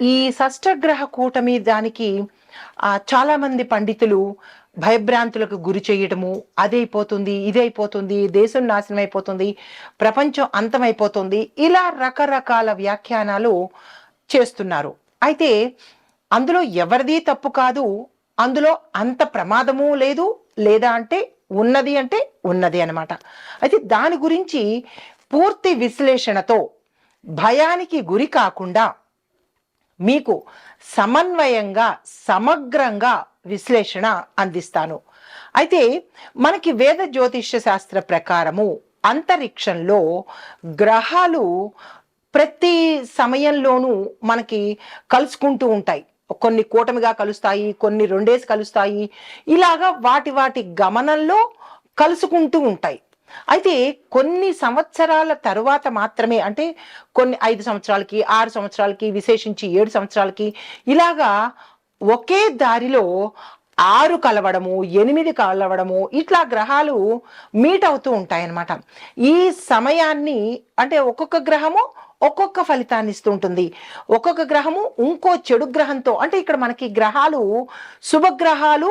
ఈ షష్టగ్రహ కూటమి దానికి చాలా మంది పండితులు భయభ్రాంతులకు గురి చేయటము అదైపోతుంది ఇదైపోతుంది దేశం నాశనం అయిపోతుంది ప్రపంచం అంతమైపోతుంది ఇలా రకరకాల వ్యాఖ్యానాలు చేస్తున్నారు. అయితే అందులో ఎవరిది తప్పు కాదు అందులో అంత ప్రమాదము లేదు లేదా అంటే ఉన్నది అంటే ఉన్నది అనమాట అయితే దాని గురించి పూర్తి విశ్లేషణతో భయానికి గురి కాకుండా మీకు సమన్వయంగా సమగ్రంగా విశ్లేషణ అందిస్తాను. అయితే మనకి వేద జ్యోతిష్య శాస్త్ర ప్రకారము అంతరిక్షంలో గ్రహాలు ప్రతి సమయంలోనూ మనకి కలుసుకుంటూ ఉంటాయి. కొన్ని కూటమిగా కలుస్తాయి కొన్ని రెండేసి కలుస్తాయి. ఇలాగా వాటి వాటి గమనంలో కలుసుకుంటూ ఉంటాయి. అయితే కొన్ని సంవత్సరాల తరువాత మాత్రమే అంటే కొన్ని ఐదు సంవత్సరాలకి ఆరు సంవత్సరాలకి విశేషించి ఏడు సంవత్సరాలకి ఇలాగా ఒకే దారిలో ఆరు కలవడము ఎనిమిది కలవడము ఇట్లా గ్రహాలు మీట్ అవుతూ ఉంటాయన్నమాట. ఈ సమయాన్ని అంటే ఒక్కొక్క గ్రహము ఒక్కొక్క ఫలితాన్ని ఇస్తూ ఉంటుంది. ఒక్కొక్క గ్రహము ఇంకో చెడు గ్రహంతో అంటే ఇక్కడ మనకి గ్రహాలు శుభగ్రహాలు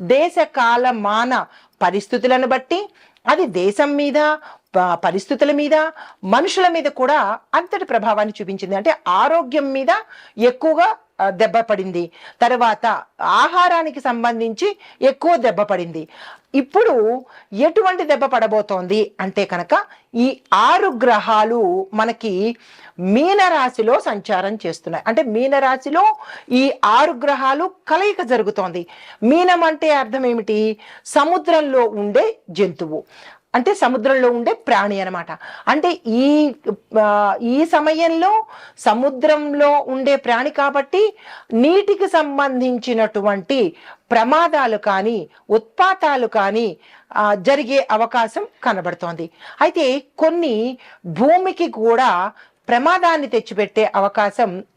దేశ కాల మాన పరిస్థితులను బట్టి అది దేశం మీద పరిస్థితుల మీద మనుషుల మీద కూడా అంతటి ప్రభావాన్ని చూపించింది. అంటే ఆరోగ్యం మీద ఎక్కువగా దెబ్బ పడింది. తర్వాత ఆహారానికి సంబంధించి ఎక్కువ దెబ్బ పడింది. ఇప్పుడు ఎటువంటి దెబ్బ పడబోతోంది అంటే కనుక ఈ ఆరు గ్రహాలు మనకి మీనరాశిలో సంచారం చేస్తున్నాయి. అంటే మీనరాశిలో ఈ ఆరు గ్రహాలు కలయిక జరుగుతోంది. మీనం అంటే అర్థం ఏమిటి? సముద్రంలో ఉండే జంతువు. అంటే సముద్రంలో ఉండే ప్రాణి అనమాట అంటే ఈ ఈ సమయంలో సముద్రంలో ఉండే ప్రాణి కాబట్టి నీటికి సంబంధించినటువంటి ప్రమాదాలు కానీ ఉత్పాతాలు కానీ జరిగే అవకాశం కనబడుతోంది. అయితే కొన్ని భూమికి కూడా ప్రమాదాన్ని తెచ్చిపెట్టే అవకాశం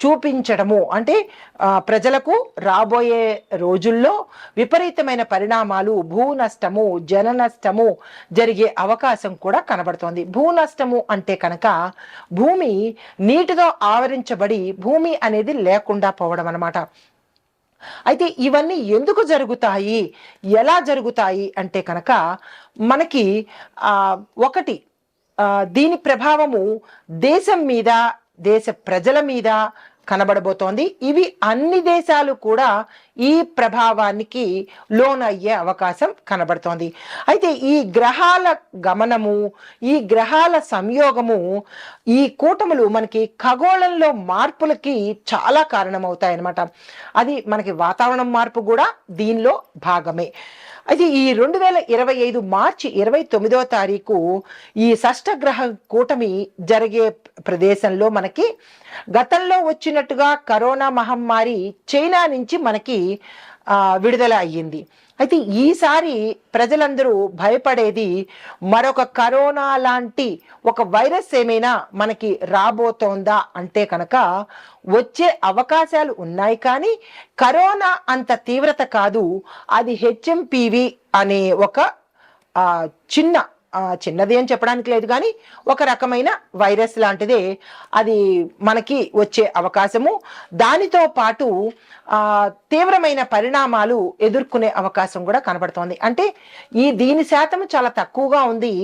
చూపించడము. అంటే ప్రజలకు రాబోయే రోజుల్లో విపరీతమైన పరిణామాలు భూ నష్టము జన నష్టము జరిగే అవకాశం కూడా కనబడుతోంది. భూ నష్టము అంటే కనుక భూమి నీటితో ఆవరించబడి భూమి అనేది లేకుండా పోవడం అనమాట అయితే ఇవన్నీ ఎందుకు జరుగుతాయి? ఎలా జరుగుతాయి? అంటే కనుక మనకి ఒకటి దీని ప్రభావము దేశం మీద దేశ ప్రజల మీద కనబడబోతోంది. ఇవి అన్ని దేశాలు కూడా ఈ ప్రభావానికి లోనయ్యే అవకాశం కనబడుతోంది. అయితే ఈ గ్రహాల గమనము ఈ గ్రహాల సంయోగము ఈ కూటములు మనకి ఖగోళంలో మార్పులకి చాలా కారణమవుతాయి అన్నమాట అది మనకి వాతావరణం మార్పు కూడా దీనిలో భాగమే. అయితే ఈ రెండు వేల ఇరవై ఐదు మార్చి ఇరవై తొమ్మిదవ తారీఖు ఈ షష్టగ్రహ కూటమి జరిగే ప్రదేశంలో మనకి గతంలో వచ్చినట్టుగా కరోనా మహమ్మారి చైనా నుంచి మనకి విడుదల అయ్యింది. అయితే ఈసారి ప్రజలందరూ భయపడేది మరొక కరోనా లాంటి ఒక వైరస్ ఏమైనా మనకి రాబోతోందా అంటే కనుక వచ్చే అవకాశాలు ఉన్నాయి కానీ కరోనా అంత తీవ్రత కాదు అది హెచ్ఎంపివి అనే ఒక చిన్న చిన్నది అని చెప్పడానికి లేదు కానీ ఒక రకమైన వైరస్ లాంటిదే అది మనకి వచ్చే అవకాశము. దానితో పాటు తీవ్రమైన పరిణామాలు ఎదుర్కొనే అవకాశం కూడా కనబడుతోంది. అంటే ఈ దీని శాతం చాలా తక్కువగా ఉంది.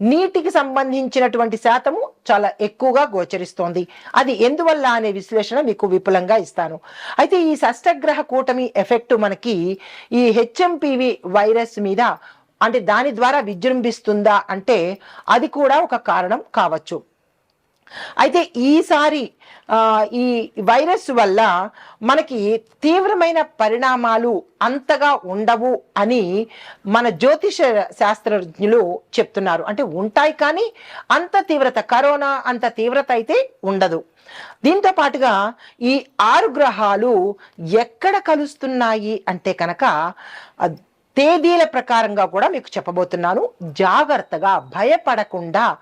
నీటికి సంబంధించినటువంటి శాతము చాలా ఎక్కువగా గోచరిస్తోంది. అది ఎందువల్ల అనే విశ్లేషణ మీకు విపులంగా ఇస్తాను. అయితే ఈ షష్టగ్రహ కూటమి ఎఫెక్ట్ మనకి ఈ హెచ్ఎంపివి వైరస్ మీద అంటే దాని ద్వారా విజృంభిస్తుందా అంటే అది కూడా ఒక కారణం కావచ్చు. అయితే ఈసారి ఈ వైరస్ వల్ల మనకి తీవ్రమైన పరిణామాలు అంతగా ఉండవు అని మన జ్యోతిష శాస్త్రజ్ఞులు చెప్తున్నారు. అంటే ఉంటాయి కానీ అంత తీవ్రత కరోనా అంత తీవ్రత అయితే ఉండదు. దీంతో పాటుగా ఈ ఆరు గ్రహాలు ఎక్కడ కలుస్తున్నాయి అంటే కనుక తేదీల ప్రకారంగా కూడా మీకు చెప్పబోతున్నాను. జాగ్రత్తగా భయపడకుండా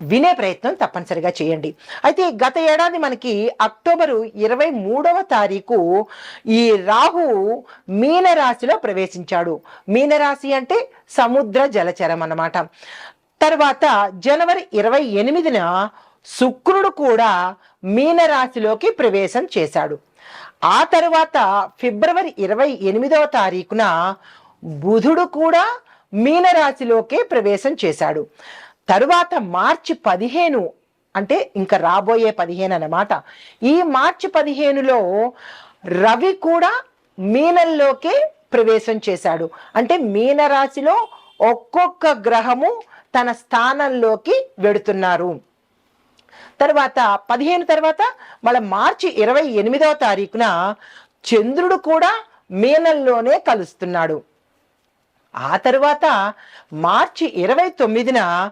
వినే ప్రయత్నం తప్పనిసరిగా చేయండి. అయితే గత ఏడాది మనకి అక్టోబరు ఇరవై మూడవ తారీఖు ఈ రాహు మీనరాశిలో ప్రవేశించాడు. మీనరాశి అంటే సముద్ర జలచరం అన్నమాట. తర్వాత జనవరి ఇరవై ఎనిమిదిన శుక్రుడు కూడా మీనరాశిలోకి ప్రవేశం చేశాడు. ఆ తర్వాత ఫిబ్రవరి ఇరవై ఎనిమిదవ తారీఖున బుధుడు కూడా మీనరాశిలోకే ప్రవేశం చేశాడు. తరువాత మార్చి పదిహేను అంటే ఇంకా రాబోయే పదిహేను అన్నమాట. ఈ మార్చి పదిహేనులో రవి కూడా మీనంలోకే ప్రవేశం చేశాడు. అంటే మీనరాశిలో ఒక్కొక్క గ్రహము తన స్థానంలోకి వెడుతున్నారు. తర్వాత పదిహేను తర్వాత మళ్ళీ మార్చి ఇరవై ఎనిమిదవ తారీఖున చంద్రుడు కూడా మీనంలోనే కలుస్తున్నాడు. ఆ తర్వాత మార్చి ఇరవై తొమ్మిదిన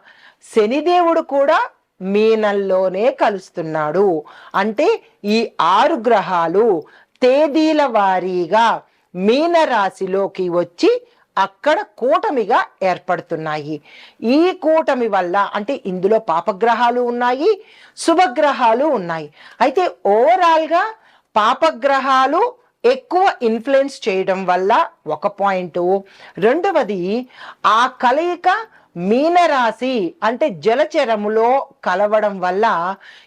శనిదేవుడు కూడా మీనల్లోనే కలుస్తున్నాడు. అంటే ఈ ఆరు గ్రహాలు తేదీల వారీగా మీనరాశిలోకి వచ్చి అక్కడ కూటమిగా ఏర్పడుతున్నాయి. ఈ కూటమి వల్ల అంటే ఇందులో పాపగ్రహాలు ఉన్నాయి శుభగ్రహాలు ఉన్నాయి. అయితే ఓవరాల్గా పాపగ్రహాలు ఎక్కువ ఇన్ఫ్లుయెన్స్ చేయడం వల్ల ఒక పాయింట్ రెండవది ఆ కలయిక మీనరాశి అంటే జలచరములో కలవడం వల్ల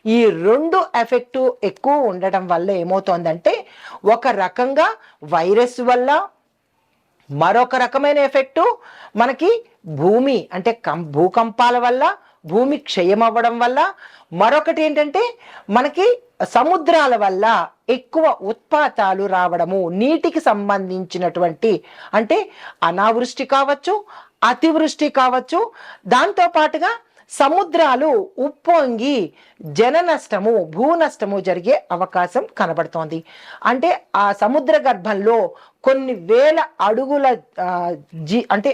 ఈ రెండు ఎఫెక్ట్ ఎక్కువ ఉండడం వల్ల ఏమవుతోందంటే ఒక రకంగా వైరస్ వల్ల మరొక రకమైన ఎఫెక్టు మనకి భూమి అంటే కం భూకంపాల వల్ల భూమి క్షయం అవ్వడం వల్ల మరొకటి ఏంటంటే మనకి సముద్రాల వల్ల ఎక్కువ ఉత్పాతాలు రావడము నీటికి సంబంధించినటువంటి అంటే అనావృష్టి కావచ్చు అతివృష్టి కావచ్చు దాంతో పాటుగా సముద్రాలు ఉప్పొంగి జన నష్టము భూ నష్టము జరిగే అవకాశం కనబడుతోంది. అంటే ఆ సముద్ర గర్భంలో కొన్ని వేల అడుగుల జీ అంటే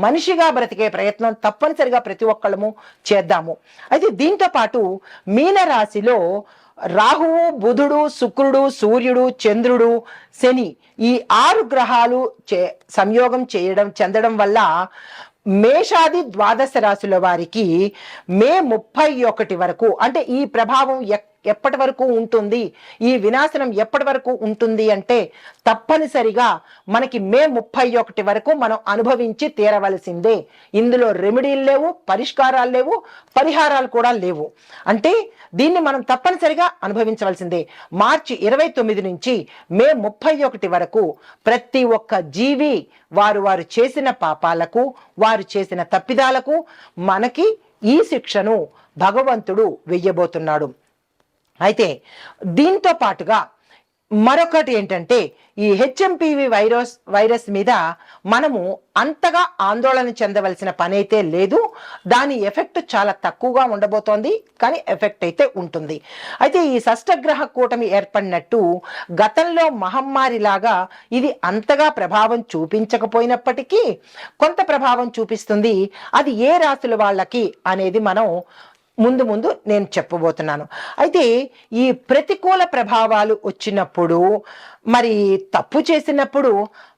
మనిషిగా బ్రతికే ప్రయత్నం తప్పనిసరిగా ప్రతి ఒక్కళ్ళము చేద్దాము. అయితే దీంతో పాటు మీనరాశిలో రాహువు బుధుడు శుక్రుడు సూర్యుడు చంద్రుడు శని ఈ ఆరు గ్రహాలు చే సంయోగం చేయడం చెందడం వల్ల మేషాది ద్వాదశ రాశుల వారికి మే ముప్పై ఒకటి వరకు అంటే ఈ ప్రభావం ఎక్- ఎప్పటి వరకు ఉంటుంది? ఈ వినాశనం ఎప్పటి వరకు ఉంటుంది అంటే తప్పనిసరిగా మనకి మే ముప్పై ఒకటి వరకు మనం అనుభవించి తీరవలసిందే. ఇందులో రెమెడీలు లేవు పరిష్కారాలు లేవు పరిహారాలు కూడా లేవు. అంటే దీన్ని మనం తప్పనిసరిగా అనుభవించవలసిందే. మార్చి ఇరవై తొమ్మిది నుంచి మే ముప్పై ఒకటి వరకు ప్రతి ఒక్క జీవి వారు వారు చేసిన పాపాలకు వారు చేసిన తప్పిదాలకు మనకి ఈ శిక్షను భగవంతుడు వెయ్యబోతున్నాడు. అయితే దీంతో పాటుగా మరొకటి ఏంటంటే ఈ హెచ్ఎంపివి వైరస్ వైరస్ మీద మనము అంతగా ఆందోళన చెందవలసిన పని అయితే లేదు. దాని ఎఫెక్ట్ చాలా తక్కువగా ఉండబోతోంది కానీ ఎఫెక్ట్ అయితే ఉంటుంది. అయితే ఈ షష్టగ్రహ కూటమి ఏర్పడినట్టు గతంలో మహమ్మారి లాగా ఇది అంతగా ప్రభావం చూపించకపోయినప్పటికీ కొంత ప్రభావం చూపిస్తుంది. అది ఏ రాశుల వాళ్ళకి అనేది మనం ముందు ముందు నేను చెప్పబోతున్నాను. అయితే ఈ ప్రతికూల ప్రభావాలు వచ్చినప్పుడు మరి తప్పు చేసినప్పుడు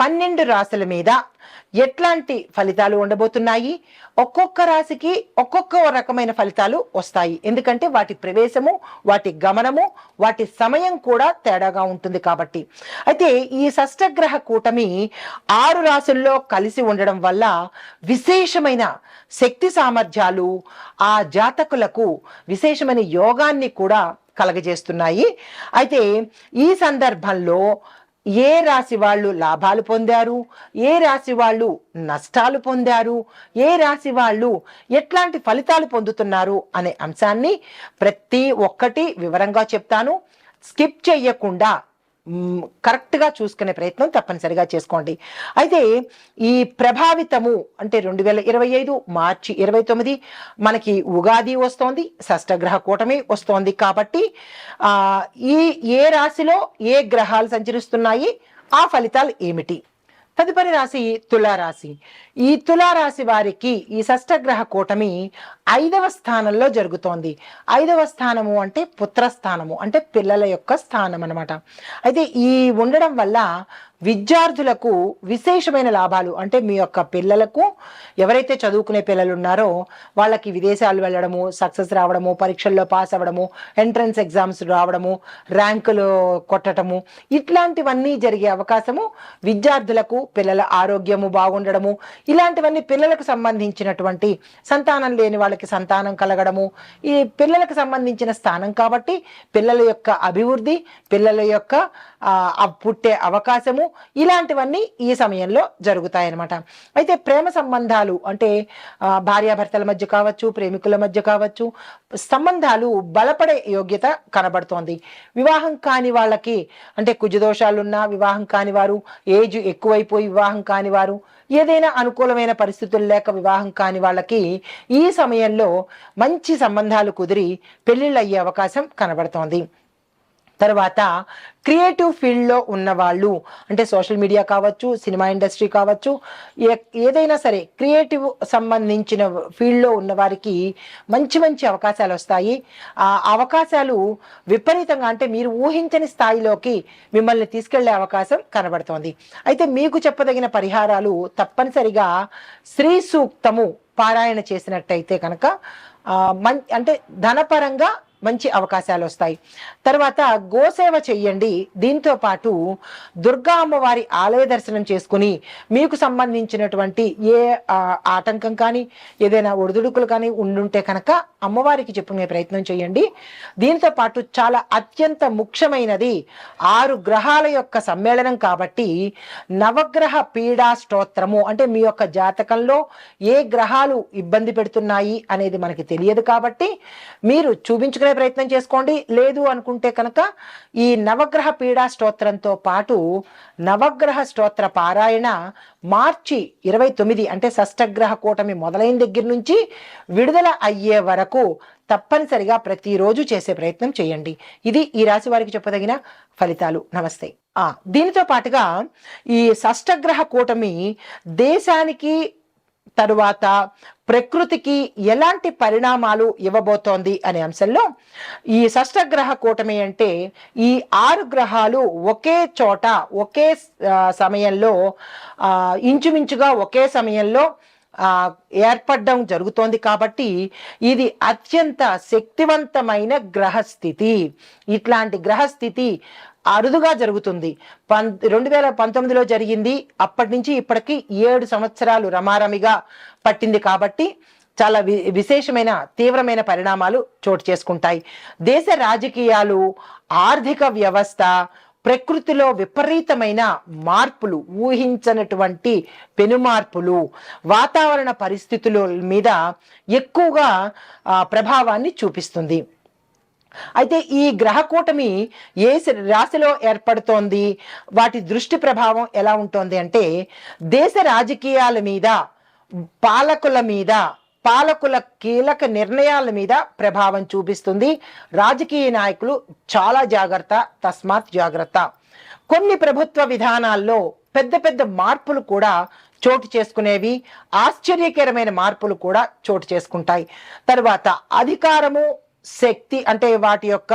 పన్నెండు రాశుల మీద ఎట్లాంటి ఫలితాలు ఉండబోతున్నాయి? ఒక్కొక్క రాశికి ఒక్కొక్క రకమైన ఫలితాలు వస్తాయి. ఎందుకంటే వాటి ప్రవేశము వాటి గమనము వాటి సమయం కూడా తేడాగా ఉంటుంది కాబట్టి. అయితే ఈ షష్టగ్రహ కూటమి ఆరు రాశుల్లో కలిసి ఉండడం వల్ల విశేషమైన శక్తి సామర్థ్యాలు ఆ జాతకులకు విశేషమైన యోగాన్ని కూడా కలగజేస్తున్నాయి. అయితే ఈ సందర్భంలో ఏ రాశి వాళ్ళు లాభాలు పొందారు? ఏ రాశి వాళ్ళు నష్టాలు పొందారు? ఏ రాశి వాళ్ళు ఎట్లాంటి ఫలితాలు పొందుతున్నారు అనే అంశాన్ని ప్రతి ఒక్కటి వివరంగా చెప్తాను. స్కిప్ చేయకుండా కరెక్ట్గా చూసుకునే ప్రయత్నం తప్పనిసరిగా చేసుకోండి. అయితే ఈ ప్రభావితము అంటే రెండు వేల ఇరవై ఐదు మార్చి ఇరవై తొమ్మిది మనకి ఉగాది వస్తోంది షష్టగ్రహ కూటమి వస్తోంది కాబట్టి ఈ ఏ రాశిలో ఏ గ్రహాలు సంచరిస్తున్నాయి ఆ ఫలితాలు ఏమిటి? తదుపరి రాశి తులారాశి. ఈ తులారాశి వారికి ఈ షష్టగ్రహ కూటమి ఐదవ స్థానంలో జరుగుతోంది. ఐదవ స్థానము అంటే పుత్రస్థానము అంటే పిల్లల యొక్క స్థానం అనమాట అయితే ఈ ఉండడం వల్ల విద్యార్థులకు విశేషమైన లాభాలు అంటే మీ యొక్క పిల్లలకు ఎవరైతే చదువుకునే పిల్లలు ఉన్నారో వాళ్ళకి విదేశాలు వెళ్ళడము సక్సెస్ రావడము పరీక్షల్లో పాస్ అవ్వడము ఎంట్రన్స్ ఎగ్జామ్స్ రావడము ర్యాంకులు కొట్టడము ఇట్లాంటివన్నీ జరిగే అవకాశము విద్యార్థులకు పిల్లల ఆరోగ్యము బాగుండడము ఇలాంటివన్నీ పిల్లలకు సంబంధించినటువంటి సంతానం లేని వాళ్ళకి సంతానం కలగడము. ఈ పిల్లలకు సంబంధించిన స్థానం కాబట్టి పిల్లల యొక్క అభివృద్ధి పిల్లల యొక్క పుట్టే అవకాశము ఇలాంటివన్నీ ఈ సమయంలో జరుగుతాయన్నమాట. అయితే ప్రేమ సంబంధాలు అంటే భార్యాభర్తల మధ్య కావచ్చు ప్రేమికుల మధ్య కావచ్చు సంబంధాలు బలపడే యోగ్యత కనబడుతోంది. వివాహం కాని వాళ్ళకి అంటే కుజదోషాలున్నా వివాహం కాని వారు ఏజ్ ఎక్కువైపోయి వివాహం కాని వారు ఏదైనా అనుకూలమైన పరిస్థితులు లేక వివాహం కాని వాళ్ళకి ఈ సమయంలో మంచి సంబంధాలు కుదిరి పెళ్ళిళ్ళు అయ్యే అవకాశం కనబడుతోంది. తర్వాత క్రియేటివ్ ఫీల్డ్లో ఉన్న వాళ్ళు అంటే సోషల్ మీడియా కావచ్చు సినిమా ఇండస్ట్రీ కావచ్చు ఏ- ఏదైనా సరే క్రియేటివ్ సంబంధించిన ఫీల్డ్లో ఉన్న వారికి మంచి మంచి అవకాశాలు వస్తాయి. ఆ అవకాశాలు విపరీతంగా అంటే మీరు ఊహించని స్థాయిలోకి మిమ్మల్ని తీసుకెళ్ళే అవకాశం కనబడుతోంది. అయితే మీకు చెప్పదగిన పరిహారాలు తప్పనిసరిగా శ్రీ సూక్తము పారాయణ చేసినట్టయితే కనుక మం అంటే ధనపరంగా మంచి అవకాశాలు వస్తాయి తర్వాత గోసేవ చెయ్యండి. దీంతో పాటు దుర్గా అమ్మవారి ఆలయ దర్శనం చేసుకుని మీకు సంబంధించినటువంటి ఏ ఆటంకం కానీ ఏదైనా ఒడిదుడుకులు కానీ ఉండుంటే కనుక అమ్మవారికి చెప్పుకునే ప్రయత్నం చేయండి దీంతో పాటు చాలా అత్యంత ముఖ్యమైనది ఆరు గ్రహాల యొక్క సమ్మేళనం కాబట్టి నవగ్రహ పీడా స్తోత్రము అంటే మీ యొక్క జాతకంలో ఏ గ్రహాలు ఇబ్బంది పెడుతున్నాయి అనేది మనకి తెలియదు కాబట్టి మీరు చూపించుకునే ప్రయత్నం చేసుకోండి. లేదు అనుకుంటే కనుక ఈ నవగ్రహ పీడా స్తోత్రంతో పాటు నవగ్రహ స్తోత్ర పారాయణ మార్చి ఇరవై తొమ్మిది అంటే షష్టగ్రహ కూటమి మొదలైన దగ్గర నుంచి విడుదల అయ్యే వరకు తప్పనిసరిగా ప్రతిరోజు చేసే ప్రయత్నం చేయండి. ఇది ఈ రాశి వారికి చెప్పదగిన ఫలితాలు. నమస్తే. ఆ దీనితో పాటుగా ఈ షష్టగ్రహ కూటమి దేశానికి తరువాత ప్రకృతికి ఎలాంటి పరిణామాలు ఇవ్వబోతోంది అనే అంశంలో ఈ షష్టగ్రహ కూటమి అంటే ఈ ఆరు గ్రహాలు ఒకే చోట ఒకే సమయంలో ఇంచుమించుగా ఒకే సమయంలో ఏర్పడడం జరుగుతోంది కాబట్టి ఇది అత్యంత శక్తివంతమైన గ్రహస్థితి. ఇట్లాంటి గ్రహస్థితి అరుదుగా జరుగుతుంది. పం రెండు వేల పంతొమ్మిదిలో జరిగింది. అప్పటి నుంచి ఇప్పటికి ఏడు సంవత్సరాలు రమారమిగా పట్టింది కాబట్టి చాలా వి విశేషమైన తీవ్రమైన పరిణామాలు చోటు చేసుకుంటాయి. దేశ రాజకీయాలు ఆర్థిక వ్యవస్థ ప్రకృతిలో విపరీతమైన మార్పులు ఊహించనటువంటి పెనుమార్పులు వాతావరణ పరిస్థితుల మీద ఎక్కువగా ప్రభావాన్ని చూపిస్తుంది. అయితే ఈ గ్రహ కూటమి ఏ రాశిలో ఏర్పడుతోంది? వాటి దృష్టి ప్రభావం ఎలా ఉంటుంది అంటే దేశ రాజకీయాల మీద పాలకుల మీద పాలకుల కీలక నిర్ణయాల మీద ప్రభావం చూపిస్తుంది. రాజకీయ నాయకులు చాలా జాగ్రత్త తస్మాత్ జాగ్రత్త. కొన్ని ప్రభుత్వ విధానాల్లో పెద్ద పెద్ద మార్పులు కూడా చోటు చేసుకునేవి ఆశ్చర్యకరమైన మార్పులు కూడా చోటు చేసుకుంటాయి. తర్వాత అధికారము శక్తి అంటే వాటి యొక్క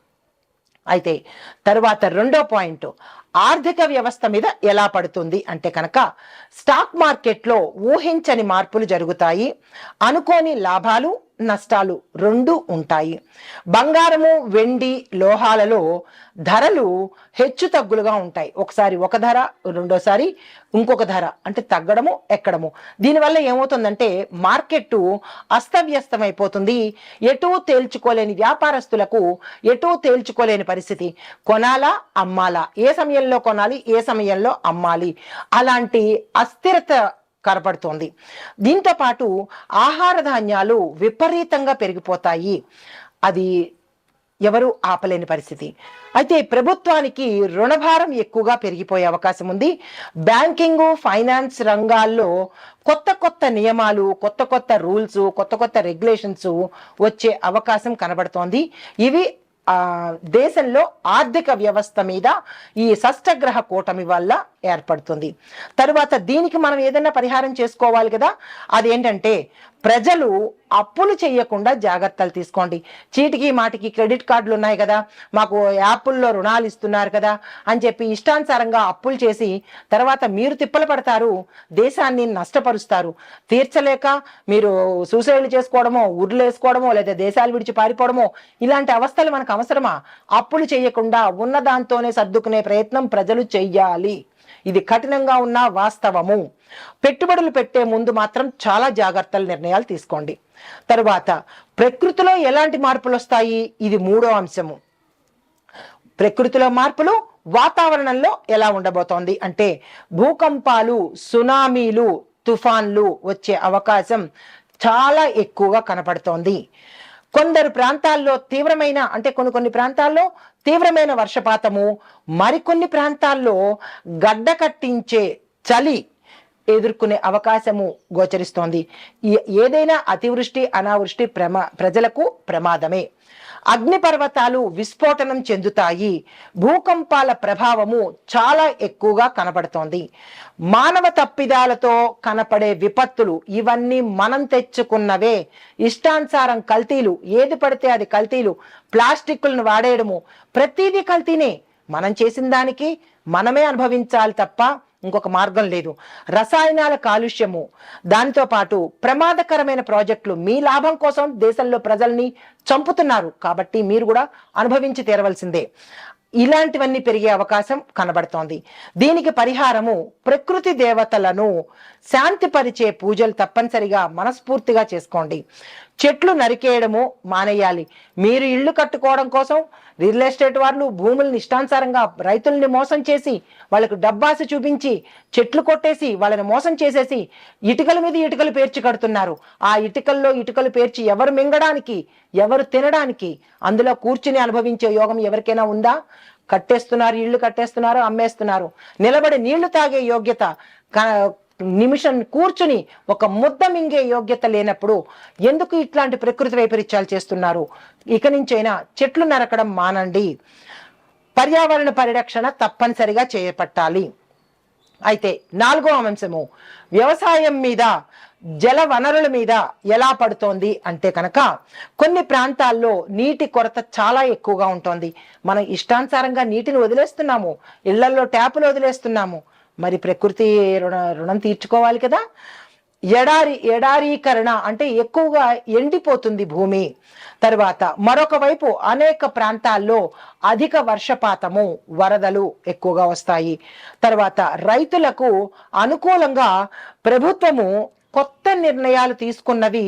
అయితే తరువాత రెండో పాయింట్ ఆర్థిక వ్యవస్థ మీద ఎలా పడుతుంది అంటే కనుక స్టాక్ మార్కెట్లో ఊహించని మార్పులు జరుగుతాయి అనుకోని లాభాలు నష్టాలు రెండు ఉంటాయి. బంగారము వెండి లోహాలలో ధరలు హెచ్చు తగ్గులుగా ఉంటాయి. ఒకసారి ఒక ధర రెండోసారి ఇంకొక ధర. అంటే తగ్గడము ఎక్కడము. దీనివల్ల ఏమవుతుందంటే మార్కెట్ అస్తవ్యస్తమైపోతుంది. ఎటూ తేల్చుకోలేని వ్యాపారస్తులకు ఎటూ తేల్చుకోలేని పరిస్థితి. కొనాలా అమ్మాలా? ఏ సమయంలో కొనాలి ఏ సమయంలో అమ్మాలి? అలాంటి అస్థిరత కనపడుతోంది. దీంతో పాటు ఆహార ధాన్యాలు విపరీతంగా పెరిగిపోతాయి. అది ఎవరు ఆపలేని పరిస్థితి. అయితే ప్రభుత్వానికి రుణభారం ఎక్కువగా పెరిగిపోయే అవకాశం ఉంది. బ్యాంకింగ్ ఫైనాన్స్ రంగాల్లో కొత్త కొత్త నియమాలు కొత్త కొత్త రూల్స్ కొత్త కొత్త రెగ్యులేషన్స్ వచ్చే అవకాశం కనబడుతోంది. ఇవి దేశంలో ఆర్థిక వ్యవస్థ మీద ఈ షష్టగ్రహ కూటమి వల్ల ఏర్పడుతుంది. తరువాత దీనికి మనం ఏదైనా పరిహారం చేసుకోవాలి కదా? అదేంటంటే ప్రజలు అప్పులు చేయకుండా జాగ్రత్తలు తీసుకోండి. చీటికి మాటికి క్రెడిట్ కార్డులు ఉన్నాయి కదా? మాకు యాప్ల్లో రుణాలు ఇస్తున్నారు కదా? అని చెప్పి ఇష్టానుసారంగా అప్పులు చేసి తర్వాత మీరు తిప్పలు పడతారు దేశాన్ని నష్టపరుస్తారు. తీర్చలేక మీరు సూసైడ్ చేసుకోవడమో ఊర్లు వేసుకోవడమో లేదా దేశాలు విడిచి పారిపోవడమో ఇలాంటి అవస్థలు మనకు అవసరమా? అప్పులు చేయకుండా ఉన్న దాంతోనే సర్దుకునే ప్రయత్నం ప్రజలు చెయ్యాలి. ఇది కఠినంగా ఉన్న వాస్తవము. పెట్టుబడులు పెట్టే ముందు మాత్రం చాలా జాగ్రత్తల నిర్ణయాలు తీసుకోండి. తరువాత ప్రకృతిలో ఎలాంటి మార్పులు వస్తాయి? ఇది మూడో అంశము. ప్రకృతిలో మార్పులు వాతావరణంలో ఎలా ఉండబోతోంది? అంటే భూకంపాలు సునామీలు తుఫాన్లు వచ్చే అవకాశం చాలా ఎక్కువగా కనపడుతోంది. కొందరు ప్రాంతాల్లో తీవ్రమైన అంటే కొన్ని కొన్ని ప్రాంతాల్లో తీవ్రమైన వర్షపాతము మరికొన్ని ప్రాంతాల్లో గడ్డ కట్టించే చలి ఎదుర్కొనే అవకాశము గోచరిస్తోంది. ఏదైనా అతివృష్టి అనావృష్టి ప్రమా ప్రజలకు ప్రమాదమే. అగ్నిపర్వతాలు విస్ఫోటనం చెందుతాయి. భూకంపాల ప్రభావము చాలా ఎక్కువగా కనపడుతోంది మానవ తప్పిదాలతో కనపడే విపత్తులు ఇవన్నీ మనం తెచ్చుకున్నవే. ఇష్టానుసారం కల్తీలు ఏది పడితే అది కల్తీలు ప్లాస్టిక్లను వాడేయడము ప్రతిదీ కల్తీనే. మనం చేసిన దానికి మనమే అనుభవించాలి తప్ప ఇంకొక మార్గం లేదు. రసాయనాల కాలుష్యము. దానితో పాటు ప్రమాదకరమైన ప్రాజెక్టులు మీ లాభం కోసం దేశంలో ప్రజల్ని చంపుతున్నారు. కాబట్టి మీరు కూడా అనుభవించి తీరవలసిందే. ఇలాంటివన్నీ పెరిగే అవకాశం కనబడుతోంది. దీనికి పరిహారము ప్రకృతి దేవతలను శాంతిపరిచే పూజలు తప్పనిసరిగా మనస్ఫూర్తిగా చేసుకోండి. చెట్లు నరికేయడము మానేయాలి. మీరు ఇల్లు కట్టుకోవడం కోసం రియల్ ఎస్టేట్ వాళ్ళు భూములను ఇష్టానుసారంగా రైతుల్ని మోసం చేసి వాళ్ళకు డబ్బాసి చూపించి చెట్లు కొట్టేసి వాళ్ళని మోసం చేసేసి ఇటుకల మీద ఇటుకలు పేర్చి కడుతున్నారు. ఆ ఇటుకల్లో ఇటుకలు పేర్చి ఎవరు మింగడానికి ఎవరు తినడానికి అందులో కూర్చుని అనుభవించే యోగం ఎవరికైనా ఉందా? కట్టేస్తున్నారు ఇళ్ళు కట్టేస్తున్నారు అమ్మేస్తున్నారు. నిలబడి నీళ్ళు తాగే యోగ్యత నిమిషం కూర్చుని ఒక ముద్ద మింగే యోగ్యత లేనప్పుడు ఎందుకు ఇట్లాంటి ప్రకృతి వైపరీత్యాలు చేస్తున్నారు? ఇక నుంచైనా చెట్లు నరకడం మానండి. పర్యావరణ పరిరక్షణ తప్పనిసరిగా చేపట్టాలి. అయితే నాలుగో అంశము వ్యవసాయం మీద జల వనరుల మీద ఎలా పడుతోంది అంటే కనుక కొన్ని ప్రాంతాల్లో నీటి కొరత చాలా ఎక్కువగా ఉంటుంది. మనం ఇష్టానుసారంగా నీటిని వదిలేస్తున్నాము ఇళ్ళలో ట్యాపులు వదిలేస్తున్నాము మరి ప్రకృతి రుణ రుణం తీర్చుకోవాలి కదా. ఎడారి ఎడారీకరణ అంటే ఎక్కువగా ఎండిపోతుంది భూమి. తర్వాత మరొక వైపు అనేక ప్రాంతాల్లో అధిక వర్షపాతము వరదలు ఎక్కువగా వస్తాయి. తర్వాత రైతులకు అనుకూలంగా ప్రభుత్వము కొత్త నిర్ణయాలు తీసుకున్నవి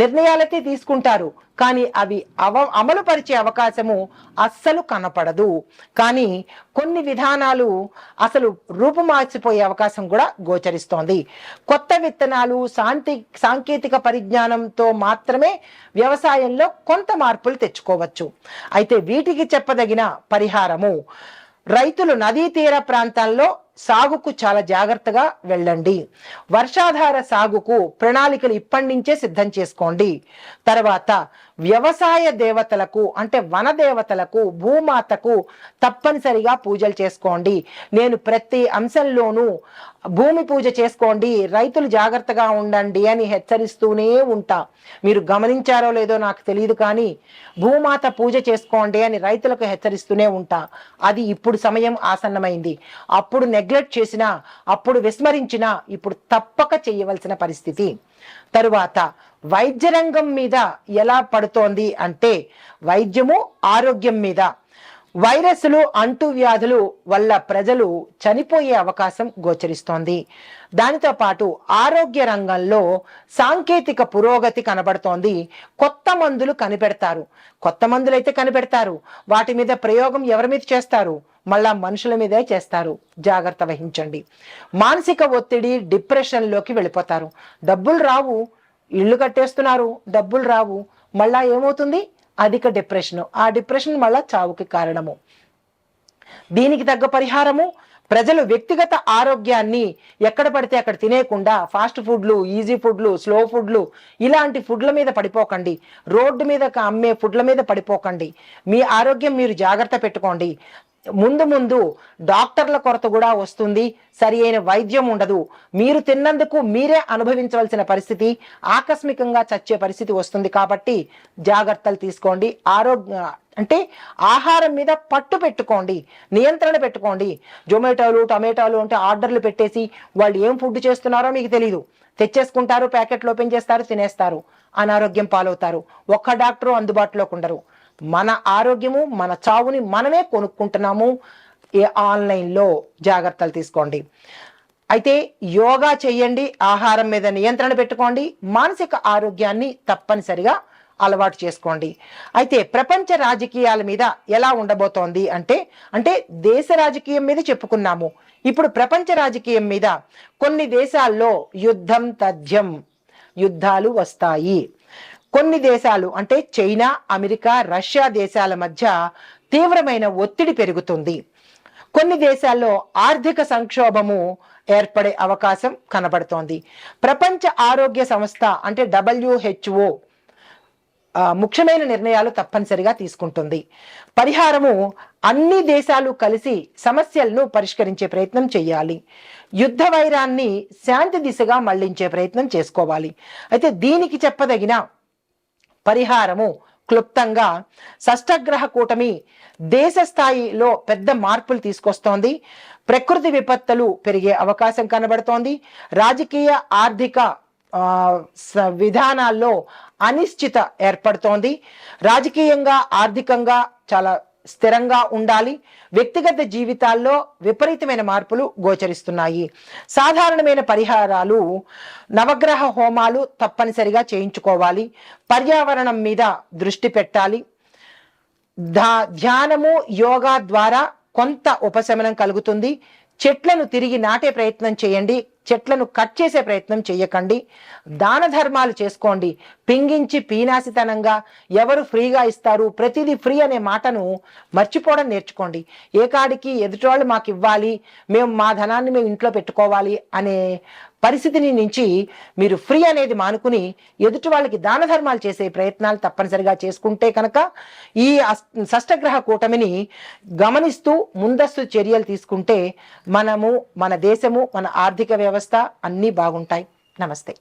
నిర్ణయాలైతే తీసుకుంటారు. కానీ అవి అవ అమలు పరిచే అవకాశము అస్సలు కనపడదు. కానీ కొన్ని విధానాలు అసలు రూపుమార్చిపోయే అవకాశం కూడా గోచరిస్తోంది. కొత్త విత్తనాలు శాంతి సాంకేతిక పరిజ్ఞానంతో మాత్రమే వ్యవసాయంలో కొంత మార్పులు తెచ్చుకోవచ్చు. అయితే వీటికి చెప్పదగిన పరిహారము రైతులు నదీ తీర ప్రాంతాల్లో సాగుకు చాలా జాగ్రత్తగా వెళ్ళండి. వర్షాధార సాగుకు ప్రణాళికలు ఇప్పటి నుంచే సిద్ధం చేసుకోండి. తర్వాత వ్యవసాయ దేవతలకు అంటే వన దేవతలకు భూమాతకు తప్పనిసరిగా పూజలు చేసుకోండి. నేను ప్రతి అంశంలోనూ భూమి పూజ చేసుకోండి రైతులు జాగ్రత్తగా ఉండండి అని హెచ్చరిస్తూనే ఉంటా. మీరు గమనించారో లేదో నాకు తెలియదు కానీ భూమాత పూజ చేసుకోండి అని రైతులకు హెచ్చరిస్తూనే ఉంటా. అది ఇప్పుడు సమయం ఆసన్నమైంది. అప్పుడు నెగ్లెక్ట్ చేసినా అప్పుడు విస్మరించినా ఇప్పుడు తప్పక చేయవలసిన పరిస్థితి. తరువాత వైద్య రంగం మీద ఎలా పడుతోంది అంటే వైద్యము ఆరోగ్యం మీద. వైరస్లు అంటువ్యాధులు వల్ల ప్రజలు చనిపోయే అవకాశం గోచరిస్తోంది. దానితో పాటు ఆరోగ్య రంగంలో సాంకేతిక పురోగతి కనబడుతోంది. కొత్త మందులు కనిపెడతారు. కొత్త మందులు అయితే కనిపెడతారు. వాటి మీద ప్రయోగం ఎవరి మీద చేస్తారు? మళ్ళా మనుషుల మీదే చేస్తారు. జాగ్రత్త వహించండి. మానసిక ఒత్తిడి డిప్రెషన్లోకి వెళ్ళిపోతారు. డబ్బులు రావు. ఇళ్ళు కట్టేస్తున్నారు. డబ్బులు రావు. మళ్ళా ఏమవుతుంది? అధిక డిప్రెషన్. ఆ డిప్రెషన్ మళ్ళా చావుకి కారణము. దీనికి తగ్గ పరిహారము ప్రజలు వ్యక్తిగత ఆరోగ్యాన్ని ఎక్కడ పడితే అక్కడ తినేయకుండా ఫాస్ట్ ఫుడ్లు ఈజీ ఫుడ్లు స్లో ఫుడ్లు ఇలాంటి ఫుడ్ల మీద పడిపోకండి. రోడ్డు మీద అమ్మే ఫుడ్ల మీద పడిపోకండి. మీ ఆరోగ్యం మీరు జాగ్రత్త పెట్టుకోండి. ముందు ముందు డాక్టర్ల కొరత కూడా వస్తుంది. సరి అయిన వైద్యం ఉండదు. మీరు తిన్నందుకు మీరే అనుభవించవలసిన పరిస్థితి ఆకస్మికంగా చచ్చే పరిస్థితి వస్తుంది. కాబట్టి జాగ్రత్తలు తీసుకోండి. ఆరోగ్య అంటే ఆహారం మీద పట్టు పెట్టుకోండి. నియంత్రణ పెట్టుకోండి. జొమాటోలు టమాటాలు అంటే ఆర్డర్లు పెట్టేసి వాళ్ళు ఏం ఫుడ్ చేస్తున్నారో మీకు తెలియదు తెచ్చేసుకుంటారు ప్యాకెట్లు ఓపెన్ చేస్తారు తినేస్తారు. అనారోగ్యం పాలవుతారు. ఒక్క డాక్టరు అందుబాటులోకి ఉండరు. మన ఆరోగ్యము మన చావుని మనమే కొనుక్కుంటున్నాము. ఏ ఆన్లైన్లో జాగ్రత్తలు తీసుకోండి. అయితే యోగా చేయండి ఆహారం మీద నియంత్రణ పెట్టుకోండి మానసిక ఆరోగ్యాన్ని తప్పనిసరిగా అలవాటు చేసుకోండి. అయితే ప్రపంచ రాజకీయాల మీద ఎలా ఉండబోతోంది అంటే అంటే దేశ రాజకీయం మీద చెప్పుకున్నాము. ఇప్పుడు ప్రపంచ రాజకీయం మీద కొన్ని దేశాల్లో యుద్ధం తథ్యం యుద్ధాలు వస్తాయి. కొన్ని దేశాలు అంటే చైనా అమెరికా రష్యా దేశాల మధ్య తీవ్రమైన ఒత్తిడి పెరుగుతుంది. కొన్ని దేశాల్లో ఆర్థిక సంక్షోభము ఏర్పడే అవకాశం కనబడుతోంది. ప్రపంచ ఆరోగ్య సంస్థ అంటే డబ్ల్యూహెచ్ఓ ముఖ్యమైన నిర్ణయాలు తప్పనిసరిగా తీసుకుంటుంది. పరిహారము అన్ని దేశాలు కలిసి సమస్యలను పరిష్కరించే ప్రయత్నం చేయాలి. యుద్ధ వైరాన్ని శాంతి దిశగా మళ్ళించే ప్రయత్నం చేసుకోవాలి. అయితే దీనికి చెప్పదగిన పరిహారము. క్లుప్తంగా షష్టగ్రహ కూటమి దేశ స్థాయిలో పెద్ద మార్పులు తీసుకొస్తోంది. ప్రకృతి విపత్తులు పెరిగే అవకాశం కనబడుతోంది. రాజకీయ ఆర్థిక విధానాల్లో అనిశ్చిత ఏర్పడుతోంది. రాజకీయంగా ఆర్థికంగా చాలా స్థిరంగా ఉండాలి. వ్యక్తిగత జీవితాల్లో విపరీతమైన మార్పులు గోచరిస్తున్నాయి. సాధారణమైన పరిహారాలు నవగ్రహ హోమాలు తప్పనిసరిగా చేయించుకోవాలి. పర్యావరణం మీద దృష్టి పెట్టాలి. ధ్యానము యోగా ద్వారా కొంత ఉపశమనం కలుగుతుంది. చెట్లను తిరిగి నాటే ప్రయత్నం చేయండి చెట్లను కట్ చేసే ప్రయత్నం చేయకండి దాన ధర్మాలు చేసుకోండి. పింగించి పీనాసితనంగా ఎవరు ఫ్రీగా ఇస్తారు ప్రతిదీ ఫ్రీ అనే మాటను మర్చిపోవడం నేర్చుకోండి. ఏ కాడికి ఎదుటివాళ్ళు మాకు ఇవ్వాలి మేము మా ధనాన్ని మేము ఇంట్లో పెట్టుకోవాలి అనే పరిస్థితిని నుంచి మీరు ఫ్రీ అనేది మానుకుని ఎదుటి వాళ్ళకి దాన ధర్మాలు చేసే ప్రయత్నాలు తప్పనిసరిగా చేసుకుంటే కనుక ఈ షష్టగ్రహ కూటమిని గమనిస్తూ ముందస్తు చర్యలు తీసుకుంటే మనము మన దేశము మన ఆర్థిక వ్యవస్థ అన్నీ బాగుంటాయి. నమస్తే.